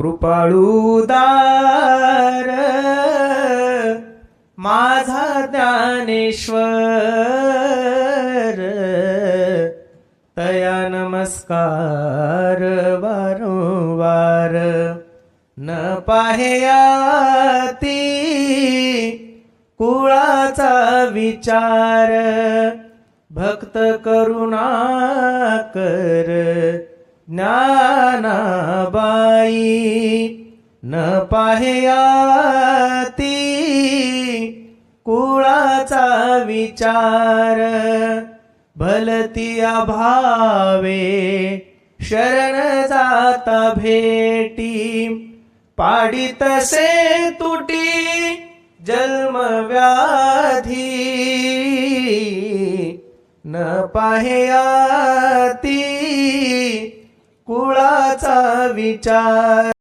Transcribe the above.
कृपाळूदार माझा ज्ञानेश्वर तया नमस्कार वारंवार न पाहयाती कुळाचा विचार भक्त करुणा कर बाई न पाहयाती कुळाचा विचार. भलती अभावे शरण जाता भेटी. पाडितसे तुटी जन्म व्याधी. न पाहयाती ती विचार